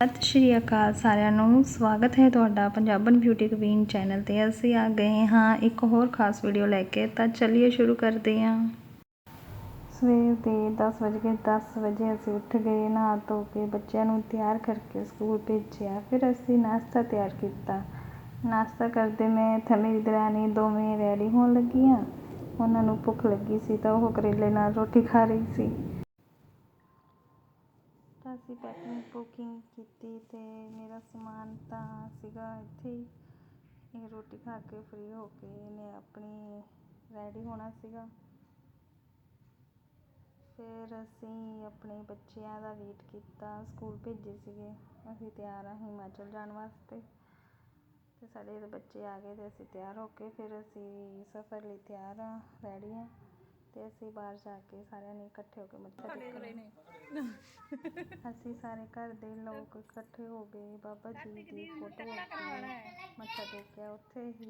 ਸਤਿ ਸ਼੍ਰੀ ਅਕਾਲ ਸਾਰਿਆਂ ਨੂੰ। ਸਵਾਗਤ ਹੈ ਤੁਹਾਡਾ ਪੰਜਾਬਨ ਬਿਊਟੀ ਕਵੀਨ ਚੈਨਲ ਤੇ। ਅਸੀਂ ਆ ਗਏ ਹਾਂ ਇੱਕ ਹੋਰ ਖਾਸ ਵੀਡੀਓ ਲੈ ਕੇ। ਤਾਂ ਚੱਲਿਏ ਸ਼ੁਰੂ ਕਰਦੇ ਹਾਂ। ਸਵੇਰ ਦੇ 10 ਵਜੇ 10 ਵਜੇ ਅਸੀਂ ਉੱਠ ਗਏ, ਨਹਾ ਧੋ ਕੇ ਬੱਚਿਆਂ ਨੂੰ ਤਿਆਰ ਕਰਕੇ ਸਕੂਲ ਭੇਜਿਆ। ਫਿਰ ਅਸੀਂ ਨਾਸ਼ਤਾ ਤਿਆਰ ਕੀਤਾ। ਨਾਸ਼ਤਾ ਕਰਦੇ ਮੈਂ ਤੇ ਮੇਰੀ ਦਰਾਣੀ ਦੋਵੇਂ ਰੈਡੀ ਹੋਣ ਲੱਗੀਆਂ। ਉਹਨਾਂ ਨੂੰ ਭੁੱਖ ਲੱਗੀ ਸੀ ਤਾਂ ਉਹ ਕਰੇਲੇ ਨਾਲ ਰੋਟੀ ਖਾ ਰਹੀ ਸੀ। ਤਾਂ ਬੁਕਿੰਗ ਕੀਤੀ ਅਤੇ ਮੇਰਾ ਸਮਾਨ ਤਾਂ ਸੀਗਾ ਇੱਥੇ ਹੀ। ਇਹ ਰੋਟੀ ਖਾ ਕੇ ਫ੍ਰੀ ਹੋ ਕੇ ਇਹਨੇ ਆਪਣੀ ਰੈਡੀ ਹੋਣਾ ਸੀਗਾ। ਫਿਰ ਅਸੀਂ ਆਪਣੇ ਬੱਚਿਆਂ ਦਾ ਵੇਟ ਕੀਤਾ ਸਕੂਲ ਭੇਜੇ ਸੀਗੇ। ਅਸੀਂ ਤਿਆਰ ਹਾਂ ਹਿਮਾਚਲ ਜਾਣ ਵਾਸਤੇ। ਅਤੇ ਸਾਡੇ ਜਦੋਂ ਬੱਚੇ ਆ ਗਏ ਅਤੇ ਅਸੀਂ ਤਿਆਰ ਹੋ ਕੇ ਫਿਰ ਅਸੀਂ ਸਫ਼ਰ ਲਈ ਤਿਆਰ ਹਾਂ ਰੈਡੀ ਹਾਂ। ਤੇ ਅਸੀਂ ਬਾਹਰ ਜਾ ਕੇ ਸਾਰਿਆਂ ਨੇ ਇਕੱਠੇ ਹੋ ਕੇ ਮੱਥਾ ਟੇਕਣਾ ਅਸੀਂ ਸਾਰੇ ਘਰ ਦੇ ਲੋਕ ਇਕੱਠੇ ਹੋ ਗਏ ਬਾਬਾ ਜੀ ਦੀ ਫੋਟੋ ਹੋ ਕੇ ਮੱਥਾ ਟੇਕਿਆ ਉੱਥੇ ਹੀ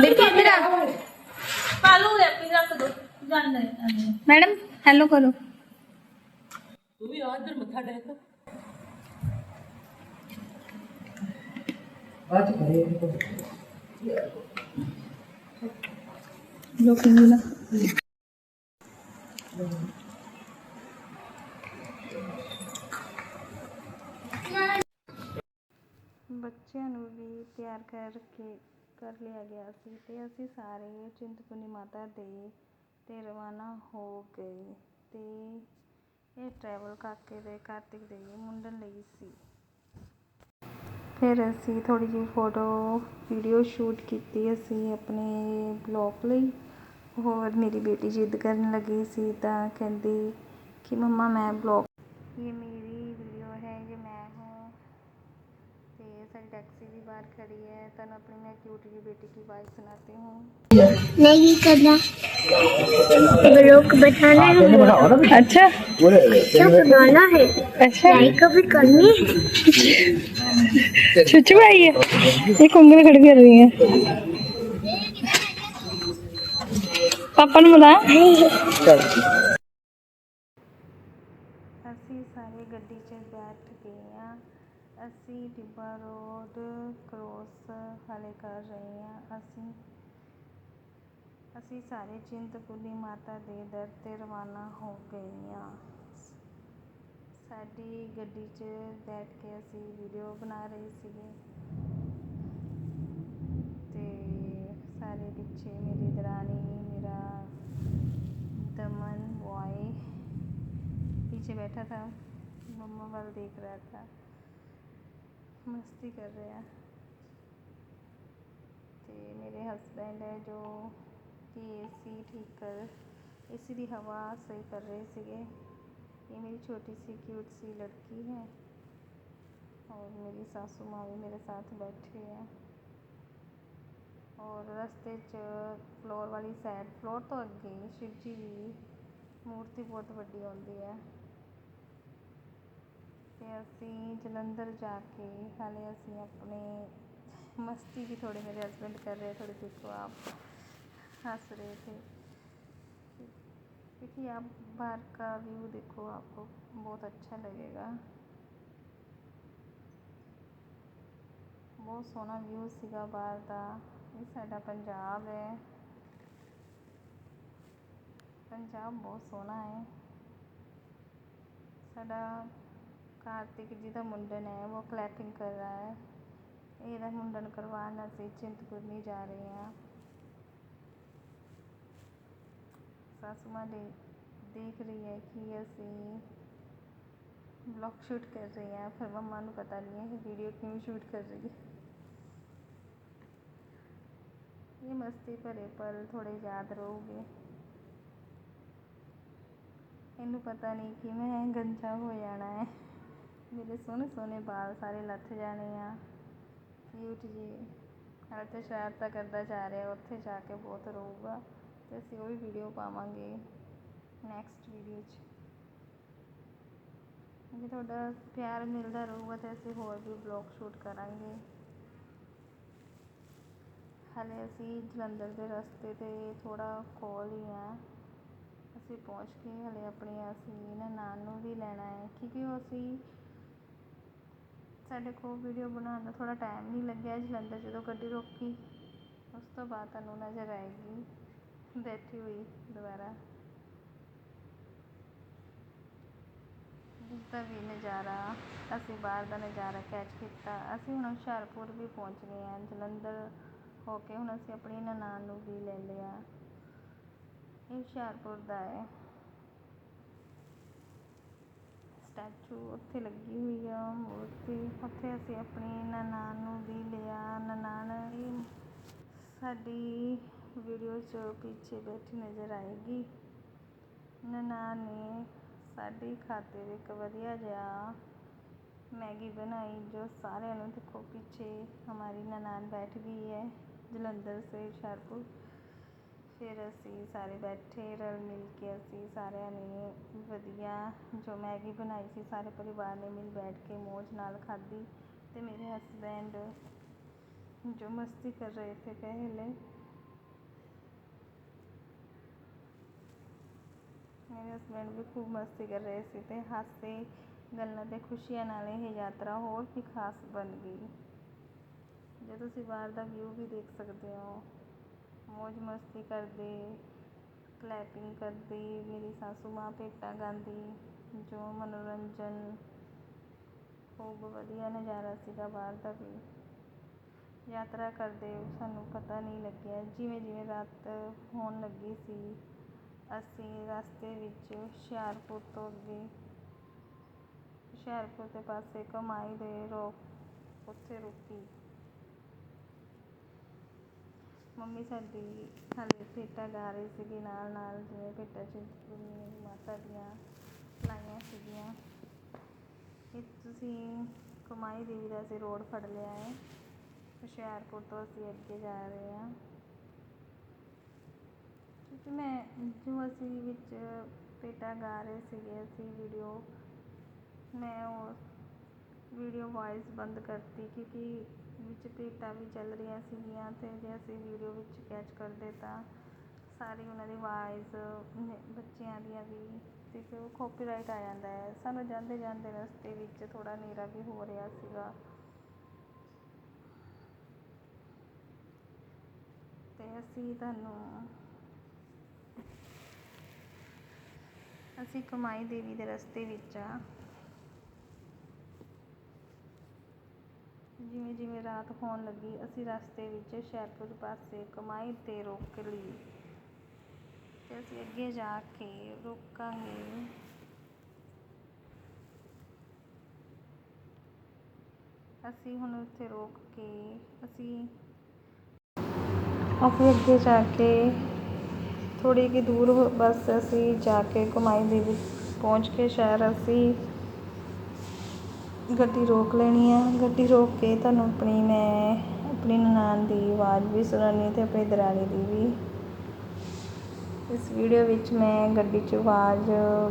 ਬੇਟੀ ਇੱਧਰ ਆ ਕਾਲੂ ਦੇ ਆਪਣੀ ਰੱਖ ਦੋ ਜਾਂਦੇ ਮੈਡਮ ਹੈਲੋ ਕਰੋ ਤੂੰ ਵੀ ਆ ਇੱਧਰ ਮੱਥਾ ਟੇਕ ਜੋ ਕਿੰਨੀ ਨਾ। ਬੱਚਿਆਂ ਨੂੰ ਵੀ ਤਿਆਰ ਕਰਕੇ ਕਰ ਲਿਆ ਗਿਆ ਸੀ ਤੇ ਅਸੀਂ ਸਾਰੇ ਚਿੰਤਪੁਰਨੀ ਮਾਤਾ ਦੇ ਤੇ ਰਵਾਨਾ ਹੋ ਗਏ ਤੇ ਇਹ ਟਰੈਵਲ ਕਾਕੇ ਦੇ ਕਾਰਤਿਕ ਦੇ ਮੁੰਡਨ ਲਈ ਸੀ। ਫਿਰ ਅਸੀਂ ਥੋੜੀ ਜਿਹੀ ਫੋਟੋ ਵੀਡੀਓ ਸ਼ੂਟ ਕੀਤੀ ਅਸੀਂ ਆਪਣੇ ਬਲੌਗ ਲਈ ਹੋਰ ਮੇਰੀ ਬੇਟੀ ਜਿੱਦ ਕਰਨ ਲੱਗੀ ਸੀ ਤਾਂ ਕਹਿੰਦੀ ਕਿ ਮੰਮਾ मैं ब्लॉग ये मेरी वीडियो है ये मैं हूँ ਤੇ ਸਾਡੀ ਟੈਕਸੀ ਵੀ ਬਾਹਰ ਖੜੀ ਹੈ ਤੁਹਾਨੂੰ ਆਪਣੀ ਮੈਂ ਕਿਊਟ ਜਿਹੀ ਬੇਟੀ की आवाज़ सुनाती हूँ नहीं करना ब्लॉग बनाना है ਅੱਛਾ क्या बनाना है ਅੱਛਾ लाइक भी करनी है ਚੁੱਚੂ ਆਈ ਹੈ ਇਹ ਕੁੰਗਲ ਖੜੀ ਕਰ ਰਹੀ ਹੈ ਪਾਪਾ ਨੂੰ ਬੁਲਾ ਅਸੀਂ ਸਾਰੇ ਗੱਡੀ 'ਚ ਬੈਠ ਗਏ ਹਾਂ। ਅਸੀਂ ਟਿੱਬਾ ਰੋਡ ਕ੍ਰੋਸ ਹਾਲੇ ਕਰ ਰਹੇ ਹਾਂ। ਅਸੀਂ ਅਸੀਂ ਸਾਰੇ ਚਿੰਤਪੁਰਨੀ ਮਾਤਾ ਦੇ ਦਰ ਤੇ ਰਵਾਨਾ ਹੋ ਗਏ ਹਾਂ। ਸਾਡੀ ਗੱਡੀ 'ਚ ਬੈਠ ਕੇ ਅਸੀਂ ਵੀਡੀਓ ਬਣਾ ਰਹੇ ਸੀਗੇ ਤੇ ਸਾਰੇ ਪਿੱਛੇ ਮੇਰੀ ਦਰਾਣੀ ਮੇਰਾ दमन बॉय पीछे बैठा था मम्मा वाल देख रहा था मस्ती कर रहा ਤੇ ਮੇਰੇ ਹਸਬੈਂਡ ਹੈ ਜੋ ਕਿ ਏਸੀ ਠੀਕ ਕਰ ਏਸੀ ਦੀ ਹਵਾ ਸਹੀ ਕਰ ਰਹੇ ਸੀਗੇ ये मेरी छोटी सी क्यूट सी लड़की है और मेरी सासू माँ भी मेरे साथ बैठे हैं ਔਰ ਰਸਤੇ 'ਚ ਫਲੋਰ ਵਾਲੀ ਸਾਈਡ ਫਲੋਰ ਤੋਂ ਅੱਗੇ ਸ਼ਿਵ ਜੀ ਦੀ ਮੂਰਤੀ ਬਹੁਤ ਵੱਡੀ ਆਉਂਦੀ ਹੈ ਤੇ ਅਸੀਂ ਜਲੰਧਰ ਜਾ ਕੇ ਹਾਲੇ ਅਸੀਂ ਆਪਣੇ मस्ती भी थोड़े मेरे हस्बैंड कर रहे थोड़े देखो आप हंस रहे थे क्योंकि आप बाहर का व्यू देखो आपको बहुत अच्छा लगेगा ਬਹੁਤ ਸੋਹਣਾ ਵਿਊ ਸੀਗਾ ਬਾਹਰ ਦਾ ਇਹ ਸਾਡਾ ਪੰਜਾਬ ਹੈ ਪੰਜਾਬ ਬਹੁਤ ਸੋਹਣਾ ਹੈ ਸਾਡਾ ਕਾਰਤਿਕ ਜੀ ਦਾ ਮੁੰਡਨ ਹੈ ਉਹ ਕਲੈਪਿੰਗ ਕਰ ਰਹਾ ਹੈ ਇਹਦਾ ਮੁੰਡਨ ਕਰਵਾਉਣ ਅਸੀਂ ਚਿੰਤਪੁਰਨੀ ਜਾ ਰਹੇ ਹਾਂ ਸਾਸੂ ਮਾਂ ਦੇ ਦੇਖ ਰਹੀ ਹੈ ਕਿ ਅਸੀਂ ਬਲੌਗ ਸ਼ੂਟ ਕਰ ਰਹੇ ਹਾਂ। ਫਿਰ ਮੰਮਾ ਨੂੰ ਪਤਾ ਨਹੀਂ ਹੈ ਇਹ ਵੀਡੀਓ ਕਿਉਂ ਸ਼ੂਟ ਕਰ ਰਹੀ ਹੈ। ਇਹ ਮਸਤੀ ਭਰੇ ਪਲ ਥੋੜੇ ਯਾਦ ਰਹੋਗੇ। ਇਹਨੂੰ ਪਤਾ ਨਹੀਂ ਕਿ ਮੈਂ ਗੰਜਾ ਹੋ ਜਾਣਾ ਹੈ। ਮੇਰੇ ਸੋਹਣੇ ਸੋਹਣੇ ਵਾਲ ਸਾਰੇ ਲੱਥ ਜਾਣੇ ਆ। ਕਿਊਟ ਜੀ ਹਾਲੇ ਤਾਂ ਸ਼ਰਾਰਤਾਂ ਕਰਦਾ ਜਾ ਰਿਹਾ, ਉੱਥੇ ਜਾ ਕੇ ਬਹੁਤ ਰਹੂਗਾ। ਤੇ ਅਸੀਂ ਉਹ ਵੀ ਵੀਡੀਓ ਪਾਵਾਂਗੇ ਨੈਕਸਟ ਵੀਡੀਓ 'ਚ। ਜੇ ਤੁਹਾਡਾ ਪਿਆਰ ਮਿਲਦਾ ਰਹੂਗਾ ਤਾਂ ਅਸੀਂ ਹੋਰ ਵੀ ਬਲੌਗ ਸ਼ੂਟ ਕਰਾਂਗੇ। ਹਾਲੇ ਅਸੀਂ ਜਲੰਧਰ ਦੇ ਰਸਤੇ 'ਤੇ ਥੋੜ੍ਹਾ ਕੋਲ ਹੀ ਹਾਂ ਅਸੀਂ ਪਹੁੰਚ ਕੇ ਹਲੇ ਆਪਣੇ ਅਸੀਂ ਨਨਾਣ ਨੂੰ ਵੀ ਲੈਣਾ ਹੈ। ਕਿਉਂਕਿ ਉਹ ਅਸੀਂ ਸਾਡੇ ਕੋਲ ਵੀਡੀਓ ਬਣਾਉਣ ਦਾ ਥੋੜਾ ਟਾਈਮ ਨਹੀਂ ਲੱਗਿਆ। ਜਲੰਧਰ ਜਦੋਂ ਗੱਡੀ ਰੋਕੀ, ਉਸ ਤੋਂ ਬਾਅਦ ਤੁਹਾਨੂੰ ਨਜ਼ਰ ਆਏਗੀ। ਬੈਠੀ ਹੋਈ ਦੁਬਾਰਾ। ਜਿਸਦਾ ਵੀ ਨਜ਼ਾਰਾ, ਅਸੀਂ ਬਾਹਰ ਦਾ ਨਜ਼ਾਰਾ ਕੈਚ ਕੀਤਾ। ਅਸੀਂ ਹੁਣ ਹੁਸ਼ਿਆਰਪੁਰ ਵੀ ਪਹੁੰਚ ਗਏ ਹਾਂ। ਜਲੰਧਰ ਹੋ ਕੇ ਹੁਣ ਅਸੀਂ ਆਪਣੀ ਨਨਾਣ ਨੂੰ ਵੀ ਲੈ ਲਿਆ। ਇਹ ਹੁਸ਼ਿਆਰਪੁਰ ਦਾ ਹੈ। ਸਟੈਚੂ ਉੱਥੇ ਲੱਗੀ ਹੋਈ ਆ, ਮੂਰਤੀ। ਉੱਥੇ ਅਸੀਂ ਆਪਣੀ ਨਨਾਣ ਨੂੰ ਵੀ ਲਿਆ। ਨਨਾਣ ਵੀ ਸਾਡੀ ਵੀਡੀਓ 'ਚ ਪਿੱਛੇ ਬੈਠੀ ਨਜ਼ਰ ਆਏਗੀ ਨਨਾਣ ਨੇ ਸਾਡੀ ਖਾਤਰ ਇੱਕ ਵਧੀਆ ਜਿਹਾ मैगी बनाई जो सारे ਨੂੰ देखो पीछे हमारी ननान बैठ गई है ਜਲੰਧਰ ਸੇ ਹੁਸ਼ਿਆਰਪੁਰ ਫਿਰ ਅਸੀਂ ਸਾਰੇ ਬੈਠੇ ਰਲ ਮਿਲ ਕੇ ਅਸੀਂ ਸਾਰਿਆਂ ਨੇ ਵਧੀਆ ਜੋ ਮੈਗੀ ਬਣਾਈ ਸੀ ਸਾਰੇ ਪਰਿਵਾਰ ਨੇ ਮਿਲ ਬੈਠ ਕੇ ਮੌਜ ਨਾਲ ਖਾਧੀ ਤੇ ਮੇਰੇ ਹਸਬੈਂਡ ਜੋ ਮਸਤੀ ਕਰ ਰਹੇ ਥੇ ਪਹਿਲੇ ਮੇਰੇ ਹਸਬੈਂਡ ਵੀ ਖੂਬ ਮਸਤੀ ਕਰ ਰਹੇ ਸੀ ਤੇ ਹਾਸੇ ਗੱਲਾਂ ਤੇ ਖੁਸ਼ੀਆਂ ਨਾਲ ਇਹ ਯਾਤਰਾ ਹੋਰ ਵੀ ਖਾਸ ਬਣ ਗਈ। ਜੇ ਤੁਸੀਂ ਬਾਹਰ ਦਾ ਵਿਊ ਵੀ ਦੇਖ ਸਕਦੇ ਹੋ ਮौज ਮਸਤੀ ਕਰਦੇ ਕਲੈਪਿੰਗ ਕਰਦੀ, ਮੇਰੀ ਸਾਸੂ ਮਾਂ ਭੇਟਾ ਗਾਉਂਦੀ ਜੋ ਮਨੋਰੰਜਨ ਖੂਬ ਵਧੀਆ ਨਜ਼ਾਰਾ ਸੀਗਾ ਬਾਹਰ ਦਾ ਵੀ। ਯਾਤਰਾ ਕਰਦੇ ਸਾਨੂੰ ਪਤਾ ਨਹੀਂ ਲੱਗਿਆ ਜਿਵੇਂ ਜਿਵੇਂ ਰਾਤ ਹੋਣ ਲੱਗੀ ਸੀ ਅਸੀਂ ਰਸਤੇ ਵਿੱਚ ਹੁਸ਼ਿਆਰਪੁਰ ਤੋਂ ਅੱਗੇ, ਹੁਸ਼ਿਆਰਪੁਰ ਦੇ ਪਾਸੇ ਕਮਾਈ ਦੇ ਰੋਕ ਉੱਥੇ ਰੁਕੀ। ਮੰਮੀ ਸਾਡੀ ਹਾਲੇ ਭੇਟਾਂ ਗਾ ਰਹੀ ਸੀਗੀ ਨਾਲ ਨਾਲ ਜਿਵੇਂ ਭੇਟਾਂ ਚਿੰਤਪੁਰਨੀ ਮਾਤਾ ਦੀਆਂ ਲਾਈਆਂ ਸੀਗੀਆਂ। ਇਹ ਤੁਸੀਂ ਕਮਾਈ ਦੇਵੀ ਦਾ ਅਸੀਂ ਰੋਡ ਫੜ ਲਿਆ ਹੈ। ਹੁਸ਼ਿਆਰਪੁਰ ਤੋਂ ਅਸੀਂ ਅੱਗੇ ਜਾ ਰਹੇ ਹਾਂ। ਕਿਉਂਕਿ ਮੈਂ ਜੋ ਅਸੀਂ ਵਿੱਚ ਭੇਟਾਂ ਗਾ ਰਹੇ ਸੀਗੇ, ਅਸੀਂ ਵੀਡੀਓ ਮੈਂ ਉਹ ਵੀਡੀਓ ਵੋਇਸ ਬੰਦ ਕਰਤੀ ਕਿਉਂਕਿ ਵਿੱਚ ਭੇਟਾਂ ਵੀ ਚੱਲ ਰਹੀਆਂ ਸੀਗੀਆਂ ਅਤੇ ਜੇ ਅਸੀਂ ਵੀਡੀਓ ਵਿੱਚ ਕੈਚ ਕਰਦੇ ਤਾਂ ਸਾਰੀ ਉਹਨਾਂ ਦੀ ਵਾਇਸ ਬੱਚਿਆਂ ਦੀਆਂ ਵੀ ਅਤੇ ਫਿਰ ਉਹ ਕਾਪੀਰਾਈਟ ਆ ਜਾਂਦਾ ਹੈ। ਸਾਨੂੰ ਜਾਂਦੇ ਜਾਂਦੇ ਰਸਤੇ ਵਿੱਚ ਥੋੜ੍ਹਾ ਹਨੇਰਾ ਵੀ ਹੋ ਰਿਹਾ ਸੀਗਾ। ਅਤੇ ਅਸੀਂ ਤੁਹਾਨੂੰ ਅਸੀਂ ਕਮਾਈ ਦੇਵੀ ਦੇ ਰਸਤੇ ਵਿੱਚ ਆ। ਜਿਵੇਂ ਜਿਵੇਂ ਰਾਤ ਹੋਣ ਲੱਗੀ, ਅਸੀਂ ਰਸਤੇ ਵਿੱਚ ਹੁਸ਼ਿਆਰਪੁਰ ਪਾਸੇ ਕਮਾਈ ਤੇ ਰੋਕ ਲਈ। ਤੇ ਅਸੀਂ ਅੱਗੇ ਜਾ ਕੇ ਰੋਕਾਂਗੇ। ਅਸੀਂ ਹੁਣ ਉੱਥੇ ਰੋਕ ਕੇ, ਅਸੀਂ ਅਸੀਂ ਅੱਗੇ ਜਾ ਕੇ ਥੋੜ੍ਹੀ ਕਿ ਦੂਰ ਹੋ- ਬਸ ਅਸੀਂ ਜਾ ਕੇ ਕਮਾਈ ਦੇ ਵਿੱਚ ਪਹੁੰਚ ਕੇ ਸ਼ਹਿਰ ਅਸੀਂ ਗੱਡੀ ਰੋਕ ਲੈਣੀ ਆ। ਗੱਡੀ ਰੋਕ ਕੇ ਤੁਹਾਨੂੰ ਆਪਣੀ ਮੈਂ ਆਪਣੀ ਨਨਾਣ ਦੀ ਆਵਾਜ਼ ਵੀ ਸੁਣਾਉਣੀ ਅਤੇ ਆਪਣੀ ਦਰਾਣੀ ਦੀ ਵੀ। ਇਸ ਵੀਡੀਓ ਵਿੱਚ ਮੈਂ ਗੱਡੀ 'ਚ ਆਵਾਜ਼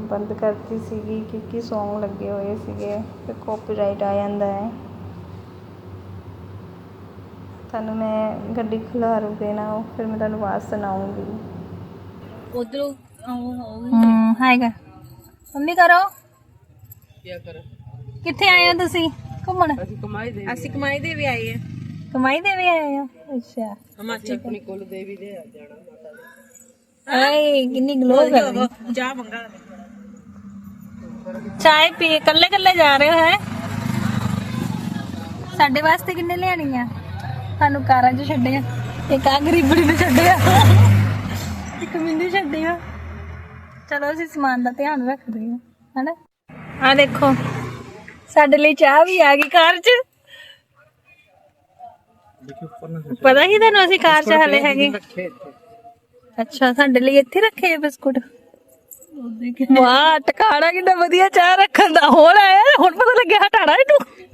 ਬੰਦ ਕਰਤੀ ਸੀਗੀ ਕਿਉਂਕਿ ਸੌਂਗ ਲੱਗੇ ਹੋਏ ਸੀਗੇ ਤੇ ਕਾਪੀਰਾਈਟ ਆ ਜਾਂਦਾ ਹੈ। ਤੁਹਾਨੂੰ ਮੈਂ ਗੱਡੀ ਖਿਲਾਰੂ ਦੇਣਾ ਉਹ ਫਿਰ ਮੈਂ ਤੁਹਾਨੂੰ ਆਵਾਜ਼ ਸੁਣਾਉਂਗੀ। ਉਧਰੋਂ ਹੂੰ ਹੈਗਾ। ਮੰਮੀ ਕਰੋ ਕੀ ਕਰ ਕਿੱਥੇ ਆਏ ਹੋ ਤੁਸੀਂ? ਘੁੰਮਣ? ਅਸੀਂ ਕਮਾਈ ਦੇ ਅਸੀਂ ਕਮਾਈ ਦੇ ਵੀ ਆਏ ਆ। ਕਮਾਈ ਦੇ ਵੀ ਆਏ ਹੋ? ਅੱਛਾ। ਹਿਮਾਚਲ ਆਪਣੀ ਕੁਲ ਦੇਵੀ ਦੇ ਆ ਜਾਣਾ ਮਾਤਾ ਆਏ ਕਿੰਨੀ ਗਲੋ ਕਰ ਰਹੀ। ਦੇ ਜਾ ਮੰਗਾ ਚਾय ਪੀ ਕੱਲੇ ਕੱਲੇ ਜਾ ਰਹੇ ਹੋ ਹੈ? ਸਾਡੇ ਵਾਸਤੇ ਕਿੰਨੇ ਲਿਆਣੀ ਆ? ਸਾਨੂੰ ਕਾਰਾਂ 'ਚ ਛੱਡਿਆ ਇੱਕ ਆ ਗਰੀਬੜੀ ਨੂੰ ਛੱਡਿਆ। ਇੱਕ ਮੈਨੂੰ ਛੱਡਿਆ ਚਲੋ ਅਸੀਂ ਸਮਾਨ ਦਾ ਧਿਆਨ ਰੱਖਦੇ ਹਾਂ ਹਨਾ? ਆ ਦੇਖੋ ਸਾਡੇ ਲਈ ਚਾਹ ਵੀ ਆ ਗਈ ਕਾਰ 'ਚ। ਪਤਾ ਹੀ ਤੁਹਾਨੂੰ ਅਸੀਂ ਕਾਰ 'ਚ ਹਲੇ ਹੈਗੇ? ਅੱਛਾ ਸਾਡੇ ਲਈ ਇੱਥੇ ਰੱਖੇ ਆ ਬਿਸਕੁਟ? ਵਾਹ ਟਕਾੜਾ ਕਿੰਨਾ ਵਧੀਆ ਚਾਹ ਰੱਖਣ ਦਾ। ਹੋਰ ਆਇਆ ਹੁਣ ਪਤਾ ਲੱਗਿਆ ਹਟਾਣਾ ਇਹਨੂੰ।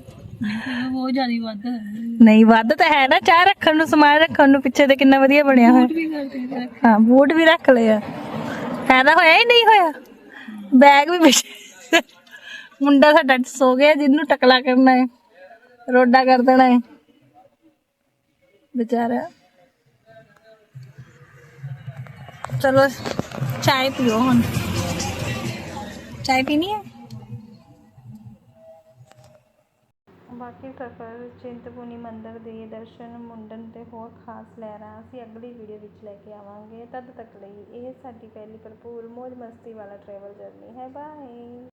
ਬਹੁਤ ਜ਼ਿਆਦਾ ਵੱਧ ਨਹੀਂ ਵੱਧ ਤਾਂ ਹੈ ਨਾ ਚਾਹ ਰੱਖਣ ਨੂੰ ਸਮਾਨ ਰੱਖਣ ਨੂੰ ਪਿੱਛੇ ਤੇ ਕਿੰਨਾ ਵਧੀਆ ਬਣਿਆ ਹੋਇਆ। ਹਾਂ ਬੂਟ ਵੀ ਰੱਖ ਲਿਆ ਫਾਇਦਾ ਹੋਇਆ ਹੀ ਨਹੀਂ ਹੋਇਆ। ਬੈਗ ਵੀ ਪਿੱਛੇ। ਮੁੰਡਾ ਸਾਡਾ ਸੋ ਗਿਆ ਜਿਹਨੂੰ ਟਕਲਾ ਕਰਨਾ ਹੈ ਰੋਡਾ ਕਰ ਦੇਣਾ ਹੈ ਵਿਚਾਰਾ। ਚਲੋ ਚਾय ਪੀਓ ਹੁਣ। ਚਾय ਪੀਣੀ ਹੈ ਬਾਕੀ ਸਫਰ ਚਿੰਤਪੁਰਨੀ ਮੰਦਰ ਦੇ ਦਰਸ਼ਨ ਮੁੰਡਨ ਅਤੇ ਹੋਰ ਖਾਸ ਲਹਿਰਾਂ ਅਸੀਂ ਅਗਲੀ ਵੀਡੀਓ ਵਿੱਚ ਲੈ ਕੇ ਆਵਾਂਗੇ। ਤਦ ਤੱਕ ਲਈ ਇਹ ਸਾਡੀ ਪਹਿਲੀ ਭਰਪੂਰ ਮੌਜ ਮਸਤੀ ਵਾਲਾ ਟਰੈਵਲ ਜਰਨੀ ਹੈ। ਬਾਏ